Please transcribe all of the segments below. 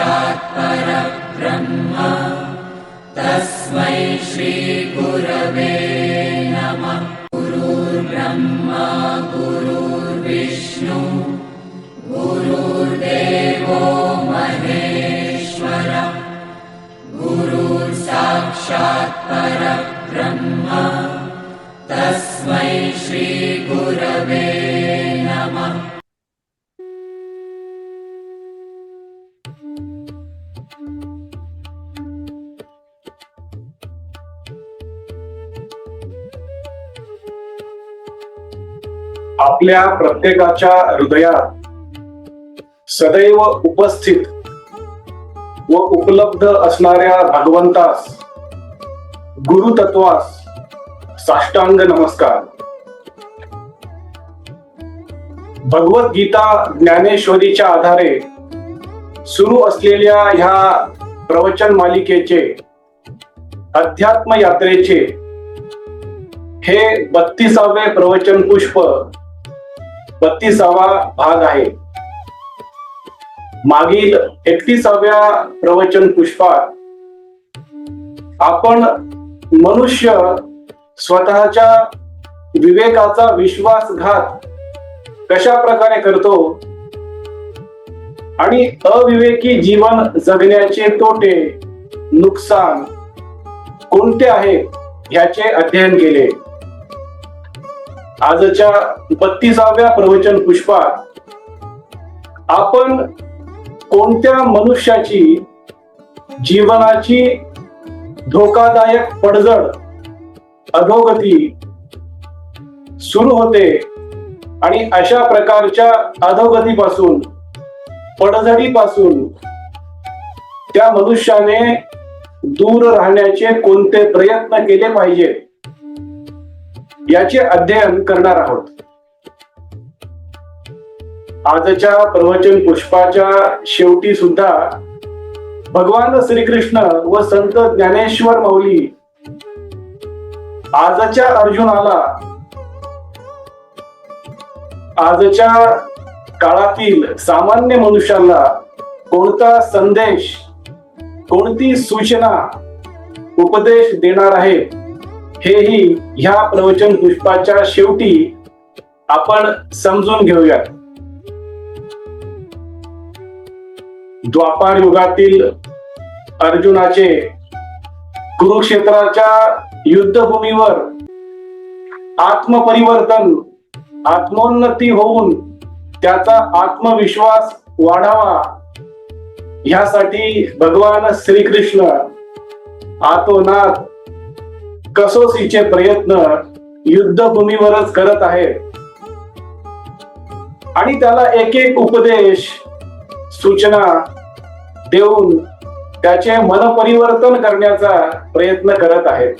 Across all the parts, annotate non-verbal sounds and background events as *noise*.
गुरुर्साक्षात् परब्रह्म। तस्मै श्रीगुरवे नमः। गुरुर्ब्रह्मा गुरुर्विष्णु आपल्या प्रत्येकाच्या हृदयात सदैव उपस्थित व उपलब्ध असणाऱ्या भगवंतास गुरुतत्वास साष्टांग नमस्कार. भगवद्गीता ज्ञानेश्वरीच्या आधारे सुरू असलेल्या ह्या प्रवचन मालिकेचे अध्यात्म यात्रेचे हे बत्तीसावे प्रवचन पुष्प बत्तीसावा भाग आहे. मागील एकतीसाव्या प्रवचन पुष्पात आपण मनुष्य स्वतःच्या विवेकाचा विश्वासघात कशा प्रकारे करतो आणि अविवेकी जीवन जगण्याचे तोटे नुकसान कोणते आहेत ह्याचे अध्ययन केले. आजच्या बत्तीसाव्या प्रवचन पुष्पात आपण कोणत्या मनुष्याची जीवनाची धोकादायक पडझड अधोगती सुरू होते आणि अशा प्रकारच्या अधोगतीपासून पडझडीपासून त्या मनुष्याने दूर राहण्याचे कोणते प्रयत्न केले पाहिजेत? याचे अध्ययन करणार आहोत. आजच्या प्रवचन पुष्पाच्या शेवटी सुद्धा भगवान श्रीकृष्ण व संत ज्ञानेश्वर मौली आजच्या अर्जुनाला आजच्या काळातील सामान्य मनुष्याला कोणता संदेश कोणती सूचना उपदेश देणार आहे हेही ह्या प्रवचन पुष्पाच्या शेवटी आपण समजून घेऊयात. द्वापार युगातील अर्जुनाचे कुरुक्षेत्राच्या युद्धभूमीवर आत्मपरिवर्तन आत्मोन्नती होऊन त्याचा आत्मविश्वास वाढावा ह्यासाठी भगवान श्रीकृष्ण आतोनात कसोसीचे प्रयत्न युद्धभूमीवरच करत आहेत. आणि त्याला एक एक उपदेश सूचना देऊन त्याचे मनपरिवर्तन करण्याचा प्रयत्न करत आहेत.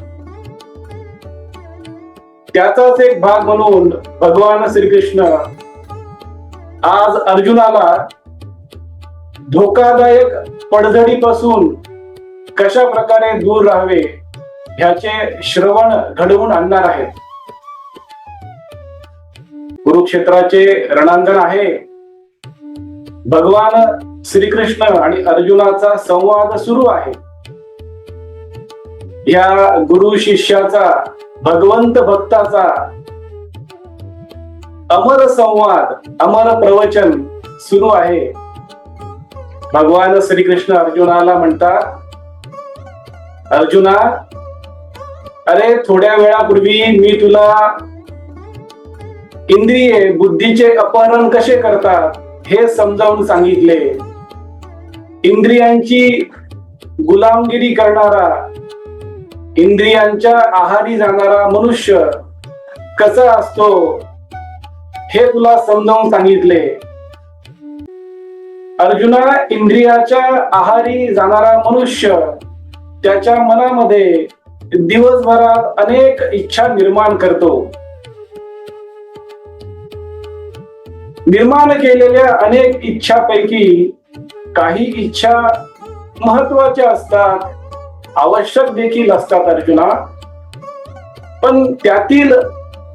त्याचाच एक भाग म्हणून भगवान श्रीकृष्ण आज अर्जुनाला धोकादायक पडझडीपासून कशा प्रकारे दूर राहावे ह्याचे श्रवण घडवून आणणार आहेत कुरुक्षेत्राचे रणांगण आहे. भगवान श्रीकृष्ण आणि अर्जुनाचा संवाद सुरू आहे. या गुरु शिष्याचा भगवंत भक्ताचा अमर संवाद अमर प्रवचन सुरू आहे. भगवान श्रीकृष्ण अर्जुनाला म्हणतात अर्जुना अरे थोड्या वेळापूर्वी मी तुला इंद्रिये बुद्धीचे अपहरण कसे करतात हे समजावून सांगितले. इंद्रियांची गुलामगिरी करणारा इंद्रियांच्या आहारी जाणारा मनुष्य कसा असतो हे तुला समजावून सांगितले. अर्जुना इंद्रियाच्या आहारी जाणारा मनुष्य त्याच्या मनामध्ये दिवसभरात अनेक इच्छा निर्माण करतो. निर्माण केलेल्या अनेक इच्छापैकी काही इच्छा महत्त्वाच्या असतात आवश्यक देखील असतात अर्जुना. पण त्यातील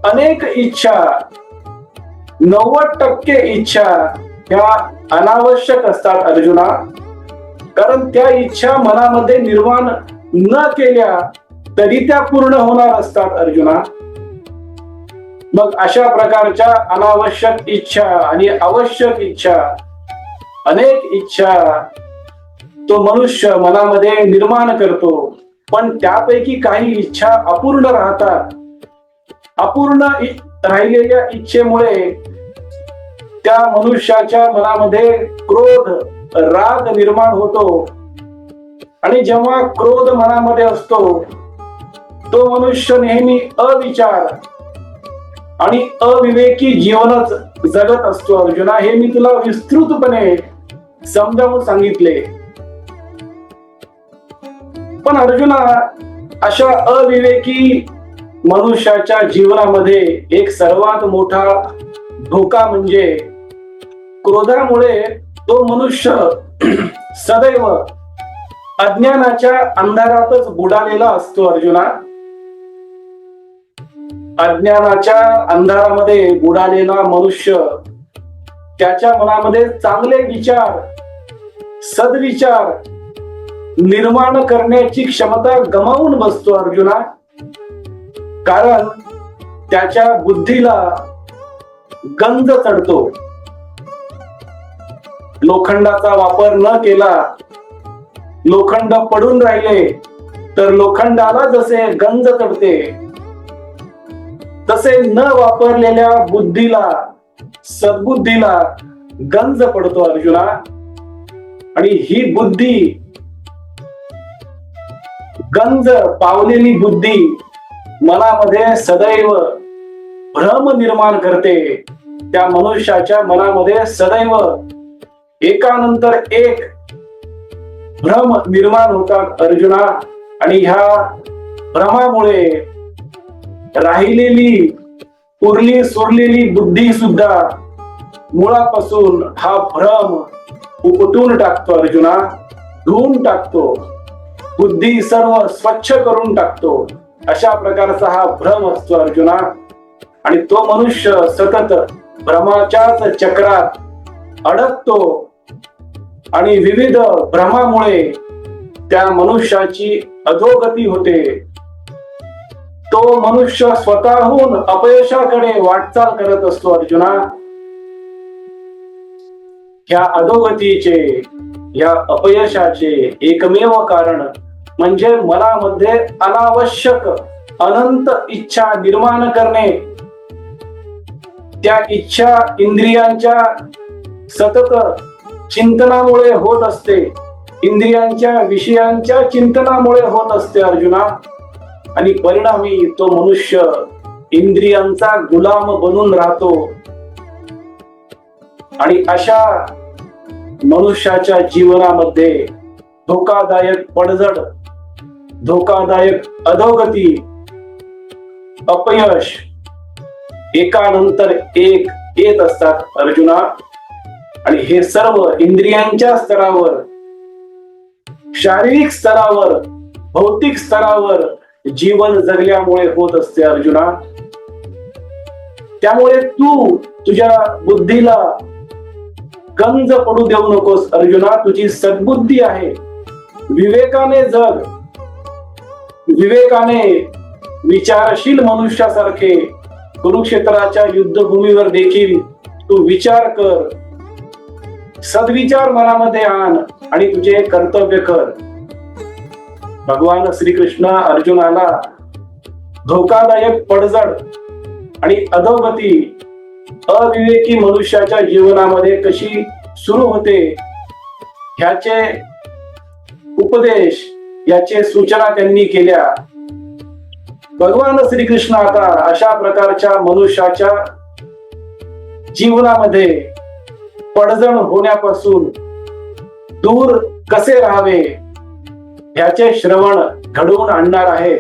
अनेक इच्छा नव्वद टक्के इच्छा ह्या अनावश्यक असतात अर्जुना. कारण त्या इच्छा मनामध्ये निर्माण न केल्या तरी त्या पूर्ण होणार असतात अर्जुना. मग अशा प्रकारच्या अनावश्यक इच्छा आणि आवश्यक इच्छा अनेक इच्छा तो मनुष्य मनामध्ये निर्माण करतो. पण त्यापैकी काही इच्छा अपूर्ण राहतात. अपूर्ण राहिलेल्या इच्छेमुळे त्या मनुष्याच्या मनामध्ये क्रोध राग निर्माण होतो. आणि जेव्हा क्रोध मनामध्ये असतो तो मनुष्य नेहमी अविचार आणि अविवेकी जीवनच जगत असतो अर्जुना. हे मी तुला विस्तृतपणे समजावून सांगितले. पण अर्जुना अशा अविवेकी मनुष्याच्या जीवनामध्ये एक सर्वात मोठा धोका म्हणजे क्रोधामुळे तो मनुष्य *clears throat* सदैव अज्ञानाच्या अंधारातच बुडालेला असतो अर्जुना. अज्ञानाच्या अंधारामध्ये बुडालेला मनुष्य त्याच्या मनामध्ये चांगले विचार सदविचार निर्माण करण्याची क्षमता गमावून बसतो अर्जुना. कारण त्याच्या बुद्धीला गंज चढतो. लोखंडाचा वापर न केला लोखंड पडून राहिले तर लोखंडाला जसे गंज चढते तसे न वापरलेल्या बुद्धीला सद्बुद्धीला गंज पडतो अर्जुना. आणि ही बुद्धी गंज पावलेली बुद्धी मनामध्ये सदैव भ्रम निर्माण करते. त्या मनुष्याच्या मनामध्ये सदैव एकानंतर एक भ्रम निर्माण होतात अर्जुना. आणि ह्या भ्रमामुळे राहिलेली उरली सुरलेली बुद्धी सुद्धा मुळापासून हा भ्रम उपटून टाकतो अर्जुना धुवून टाकतो. बुद्धी सर्व स्वच्छ करून टाकतो. अशा प्रकारचा हा भ्रम असतो अर्जुना. आणि तो मनुष्य सतत भ्रमाच्याच चक्रात अडकतो. आणि विविध भ्रमामुळे त्या मनुष्याची अधोगती होते. तो मनुष्य स्वतःहून अपयशाकडे वाटचाल करत असतो अर्जुना. या अधोगतीचे या अपयशाचे एकमेव कारण म्हणजे मनामध्ये अनावश्यक अनंत इच्छा निर्माण करणे. त्या इच्छा इंद्रियांच्या सतत चिंतनामुळे होत असते. इंद्रियांच्या विषयांच्या चिंतनामुळे होत असते अर्जुना. आणि परिणामी तो मनुष्य इंद्रियांचा गुलाम बनून राहतो. आणि अशा मनुष्याच्या जीवनामध्ये धोकादायक पडझड धोकादायक अधोगती अपयश एकानंतर एक येत असतात अर्जुना. आणि हे सर्व इंद्रियांच्या स्तरावर शारीरिक स्तरावर भौतिक स्तरावर जीवन जगल्यामुळे होत असते अर्जुना. त्यामुळे तू तुझ्या बुद्धीला गंज पडू देऊ नकोस अर्जुना. तुझी सद्बुद्धी आहे. विवेकाने जग. विवेकाने विचारशील मनुष्यासारखे कुरुक्षेत्राच्या युद्धभूमीवर देखील तू विचार कर. सद्विचार मनामध्ये आण आणि तुझे कर्तव्य कर. भगवान श्रीकृष्ण अर्जुनाला धोकादायक पडझड आणि अधोगती अविवेकी मनुष्याच्या जीवनामध्ये कशी सुरू होते ह्याचे उपदेश याचे सूचना त्यांनी केल्या. भगवान श्रीकृष्ण आता अशा प्रकारच्या मनुष्याच्या जीवनामध्ये पडझड होण्यापासून दूर कसे राहावे? ह्याचे श्रवण घडवून आणणार आहे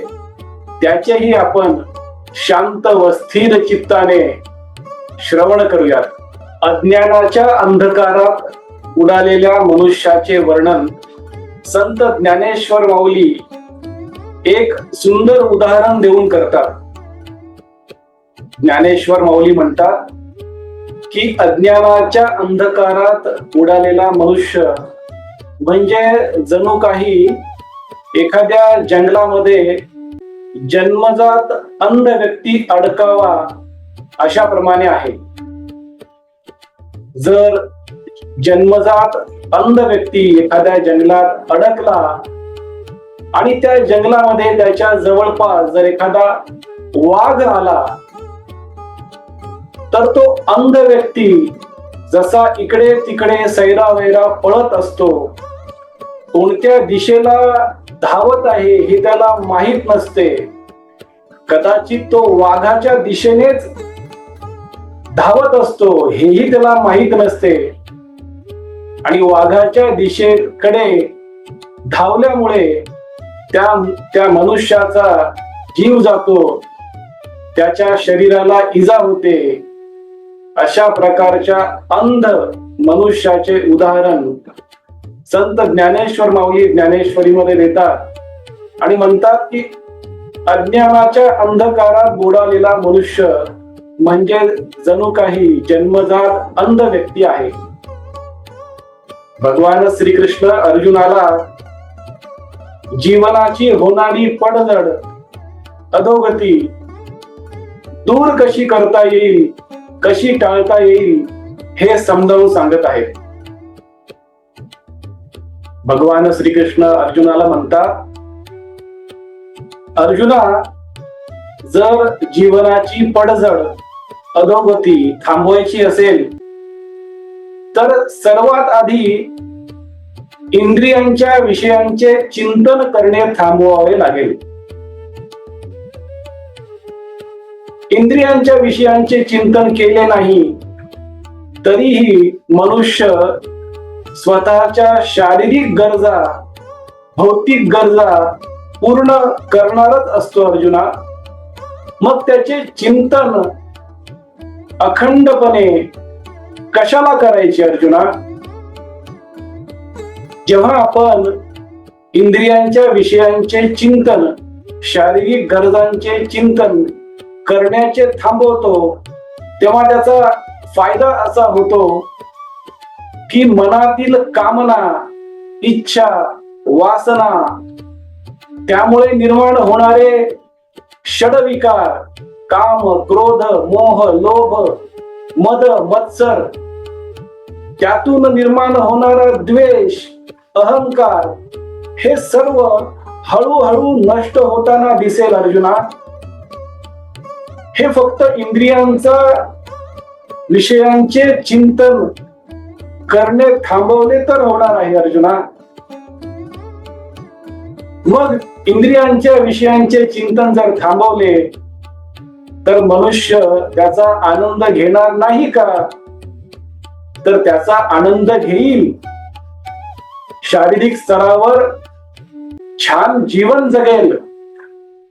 त्याचेही आपण शांत व स्थिर चित्ताने श्रवण करूयात. अज्ञानाच्या अंधकारात उडालेल्या मनुष्याचे वर्णन संत ज्ञानेश्वर माऊली एक सुंदर उदाहरण देऊन करतात. ज्ञानेश्वर माऊली म्हणतात की अज्ञानाच्या अंधकारात उडालेला मनुष्य म्हणजे जणू काही एखाद्या जंगलामध्ये जन्मजात अंध व्यक्ती अडकावा अशा प्रमाणे आहे. जर जन्मजात अंध व्यक्ती एखाद्या जंगलात अडकला आणि त्या जंगलामध्ये त्याच्या जवळपास जर एखादा वाघ आला तर तो अंध व्यक्ती जसा इकडे तिकडे सैरा वैरा पळत असतो कोणत्या दिशेला धावत आहे हे त्याला माहीत नसते. कदाचित तो वाघाच्या दिशेनेच धावत असतो हेही त्याला माहीत नसते. आणि वाघाच्या दिशेकडे धावल्यामुळे त्या त्या मनुष्याचा जीव जातो. त्याच्या शरीराला इजा होते. अशा प्रकारच्या अंध मनुष्याचे उदाहरण संत ज्ञानेश्वर माऊली ज्ञानेश्वरीमध्ये देतात आणि म्हणतात की अज्ञानाच्या अंधकारात बुडालेला मनुष्य म्हणजे जणू काही जन्मजात अंध व्यक्ती आहे. भगवान श्रीकृष्ण अर्जुनाला जीवनाची होणारी पडझड अधोगती दूर कशी करता येईल कशी टाळता येईल हे समजावून सांगत आहेत. भगवान श्रीकृष्ण अर्जुनाला म्हणतात अर्जुना जर जीवनाची पडझड अधोगती थांबवायची असेल तर सर्वात आधी इंद्रियांच्या विषयांचे चिंतन करणे थांबवावे लागेल. इंद्रियांच्या विषयांचे चिंतन केले नाही तरीही मनुष्य स्वतःच्या शारीरिक गरजा भौतिक गरजा पूर्ण करणारच असतो अर्जुना. मग त्याचे चिंतन अखंडपणे कशाला करायचे अर्जुना? जेव्हा आपण इंद्रियांच्या विषयांचे चिंतन शारीरिक गरजांचे चिंतन करण्याचे थांबवतो तेव्हा त्याचा फायदा असा होतो की मनातील कामना इच्छा वासना त्यामुळे निर्माण होणारे षडविकार काम क्रोध मोह लोभ मद मत्सर त्यातून निर्माण होणारा द्वेष अहंकार हे सर्व हळूहळू नष्ट होताना दिसेल अर्जुना. हे फक्त इंद्रियांचा विषयांचे चिंतन करणे थांबवले तर होणार आहे अर्जुना. मग इंद्रियांच्या विषयांचे चिंतन जर थांबवले तर मनुष्य त्याचा आनंद घेणार नाही का? तर त्याचा आनंद घेईल. शारीरिक स्तरावर छान जीवन जगेल.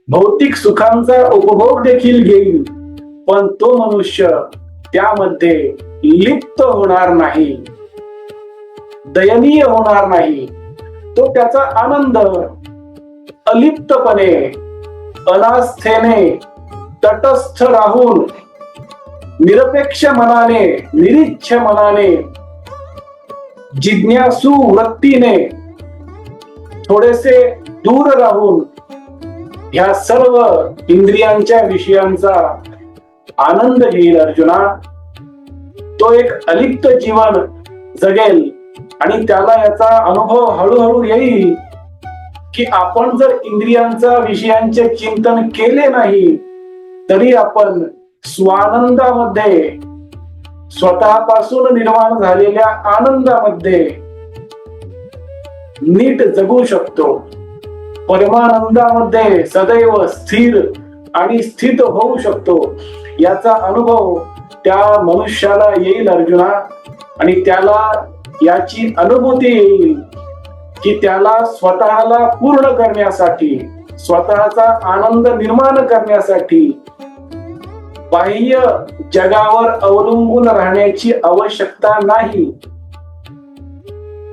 भौतिक सुखांचा उपभोग देखील घेईल. पण तो मनुष्य त्यामध्ये लिप्त होणार नाही. दयनीय होणार नाही. तो त्याचा आनंद अलिप्तपणे अनास्थेने तटस्थ राहून निरपेक्ष मनाने निरीच्छ मनाने जिज्ञासू वृत्तीने थोडेसे दूर राहून ह्या सर्व इंद्रियांच्या विषयांचा आनंद घेईल अर्जुना. तो एक अलिप्त जीवन जगेल. आणि त्याला याचा अनुभव हळूहळू येईल की आपण जर इंद्रियांचा विषयांचे चिंतन केले नाही तरी आपण स्वानंदामध्ये स्वतःपासून निर्माण झालेल्या आनंदामध्ये नीट जगू शकतो. परमानंदामध्ये सदैव स्थिर आणि स्थित होऊ शकतो. याचा अनुभव त्या मनुष्याला येईल अर्जुना. आणि त्याला याची अनुभूती येईल की त्याला स्वतःला पूर्ण करण्यासाठी स्वतःचा आनंद निर्माण करण्यासाठी बाह्य जगावर अवलंबून राहण्याची आवश्यकता नाही.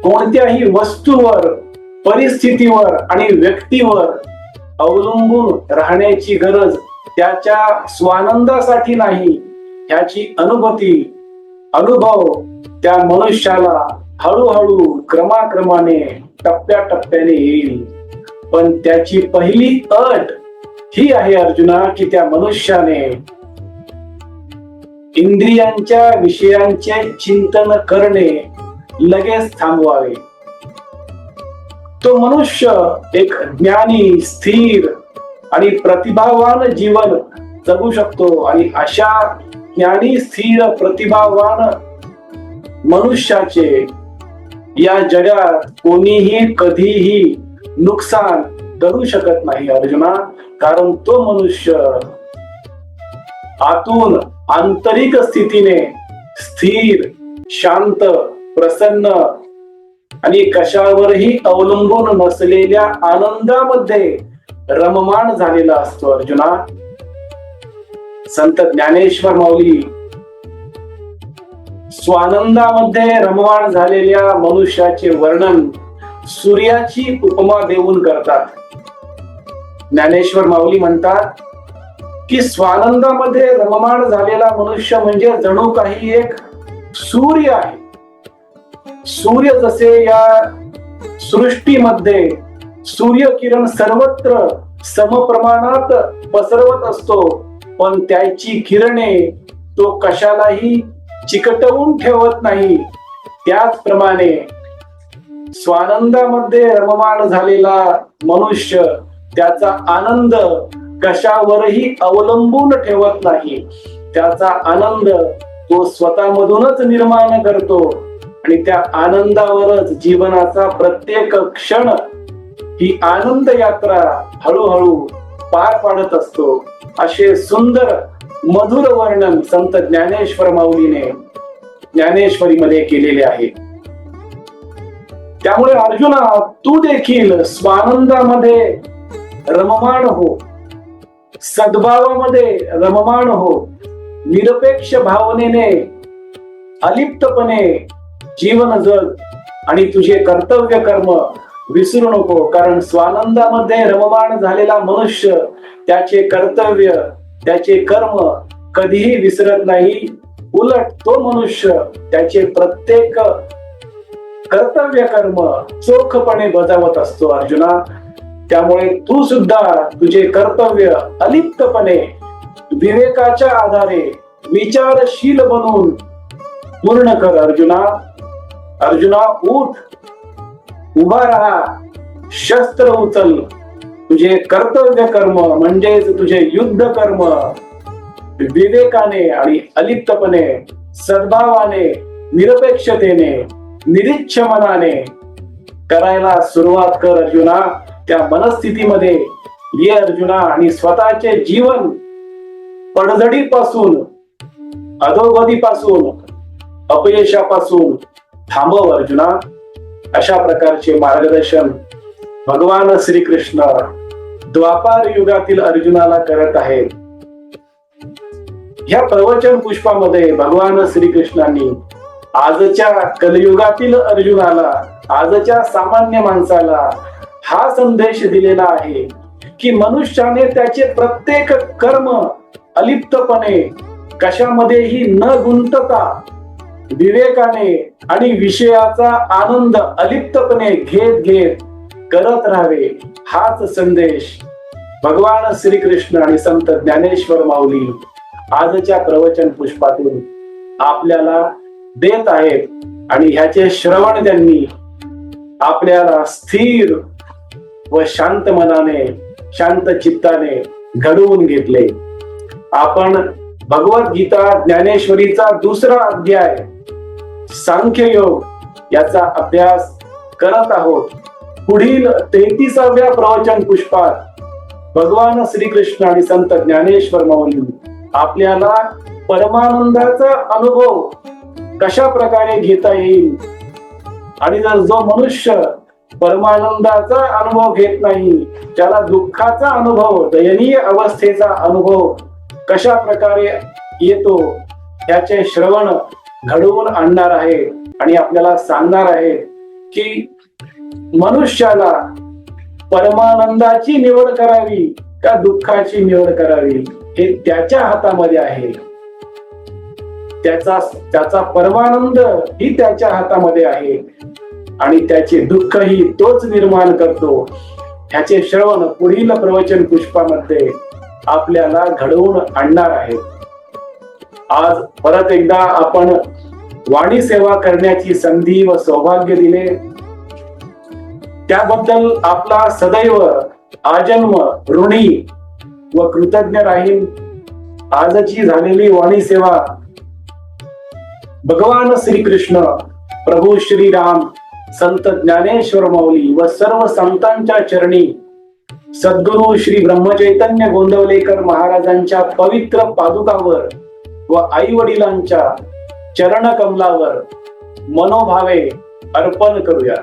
कोणत्याही वस्तूवर परिस्थितीवर आणि व्यक्तीवर अवलंबून राहण्याची गरज त्याच्या स्वानंदासाठी नाही. त्याची अनुभूती अनुभव त्या मनुष्याला हळूहळू क्रमाक्रमाने टप्प्याटप्प्याने येईल. पण त्याची पहिली अट ही आहे अर्जुना की त्या मनुष्याने इंद्रियांच्या विषयांचे चिंतन करणे लगेच थांबवावे. तो मनुष्य एक ज्ञानी स्थिर आणि प्रतिभावान जीवन जगू शकतो आणि अशा ज्ञानी स्थिर प्रतिभावान मनुष्याचे या जगात कोणीही कधीही नुकसान करू शकत नाही अर्जुना. कारण तो मनुष्य आतून आंतरिक स्थितीने स्थिर शांत प्रसन्न आणि कशावरही अवलंबून नसलेल्या आनंदामध्ये रममाण झालेला असतो अर्जुना. संत ज्ञानेश्वर माऊली स्वानंदामध्ये रममाण झालेल्या मनुष्याचे वर्णन सूर्याची उपमा देऊन करतात. ज्ञानेश्वर माऊली म्हणतात की स्वानंदामध्ये रममाण झालेला मनुष्य म्हणजे जणू काही एक सूर्य आहे. सूर्य जसे या सृष्टीमध्ये सूर्यकिरण सर्वत्र समप्रमाणात पसरवत असतो पण त्याची किरणे तो कशालाही चिकटवून ठेवत नाही. त्याचप्रमाणे स्वानंदामध्ये रममाण झालेला मनुष्य त्याचा आनंद कशावरही अवलंबून ठेवत नाही. त्याचा आनंद तो स्वतःमधूनच निर्माण करतो आणि त्या आनंदावरच जीवनाचा प्रत्येक क्षण ही आनंद यात्रा हळूहळू पार पाडत असतो. असे सुंदर मधुर वर्णन संत ज्ञानेश्वर माऊलीने ज्ञानेश्वरीमध्ये केलेले आहे. त्यामुळे अर्जुना तू देखील स्वानंदामध्ये रममाण हो. सद्भावामध्ये रममाण हो. निरपेक्ष भावनेने अलिप्तपणे जीवन जग आणि तुझे कर्तव्य कर्म विसरू नको. कारण स्वानंदामध्ये रममाण झालेला मनुष्य त्याचे कर्तव्य त्याचे कर्म कधीही विसरत नाही उलट तो मनुष्य त्याचे प्रत्येक कर्तव्य कर्म चोखपणे बजावत असतो अर्जुना. त्यामुळे तू सुद्धा तुझे कर्तव्य अलिप्तपणे विवेकाच्या आधारे विचारशील बनून पूर्ण कर अर्जुना. अर्जुना उठ. उभा राहा. शस्त्र उचल. तुझे कर्तव्य कर्म म्हणजेच तुझे युद्ध कर्म. विवेकाने आणि अलिप्तपणे सद्भावाने निरपेक्षतेने निरीच्छ मनाने करायला सुरुवात कर अर्जुना. त्या मनस्थितीमध्ये ये अर्जुना आणि स्वतःचे जीवन पडझडीपासून अधोगतीपासून अपयशापासून थांबव अर्जुना. अशा प्रकारचे मार्गदर्शन भगवान श्रीकृष्ण द्वापार युगातील अर्जुनाला करत आहेत. या प्रवचन पुष्पामध्ये भगवान श्रीकृष्णांनी आजच्या कलयुगातील अर्जुनाला आजच्या सामान्य माणसाला हा संदेश दिलेला आहे की मनुष्याने त्याचे प्रत्येक कर्म अलिप्तपणे कशामध्येही न गुंतता विवेकाने आणि विषयाचा आनंद अलिप्तपणे घेत घेत करत राहावे हाच संदेश भगवान श्रीकृष्ण आणि संत ज्ञानेश्वर माऊली आजच्या प्रवचन पुष्पातून आपल्याला देत आहेत आणि ह्याचे श्रवण त्यांनी आपल्याला स्थिर व शांत मनाने शांत चित्ताने घडवून घेतले. आपण भगवद्गीता ज्ञानेश्वरीचा दुसरा अध्याय सांख्य योग याचा अभ्यास करत आहोत. पुढील तेहतीसाव्या प्रवचन पुष्पात भगवान श्रीकृष्ण आणि संत ज्ञानेश्वर माऊली आपल्याला परमानंदाचा अनुभव कशा प्रकारे घेता येईल? आणि जर जो मनुष्य परमानंदाचा अनुभव घेत नाही ज्याला दुःखाचा अनुभव दयनीय अवस्थेचा अनुभव कशा प्रकारे येतो त्याचे श्रवण घडवून आणणार आहे आणि आपल्याला सांगणार आहे की मनुष्याला परमानंदाची निवड करावी का दुःखाची निवड करावी हे त्याच्या हातामध्ये आहे. त्याचा त्याचा परमानंद ही त्याच्या हातामध्ये आहे. आणि त्याचे दुःख ही तोच निर्माण करतो. ह्याचे श्रवण पुढील प्रवचन पुष्पामध्ये आपल्याला घडवून आणणार आहे. आज परत एकदा आपण वाणी सेवा करण्याची संधी व सौभाग्य दिले. त्याबद्दल आपला सदैव आजन्म ऋणी व कृतज्ञ राहील. आजची झालेली वाणी सेवा भगवान श्रीकृष्ण प्रभू श्रीराम संत ज्ञानेश्वर माऊली व सर्व संतांच्या चरणी सद्गुरु श्री ब्रह्मचैतन्य गोंदवलेकर महाराजांच्या पवित्र पादुकावर व आई वडिलांच्या चरण कमलावर मनोभावे अर्पण करूया.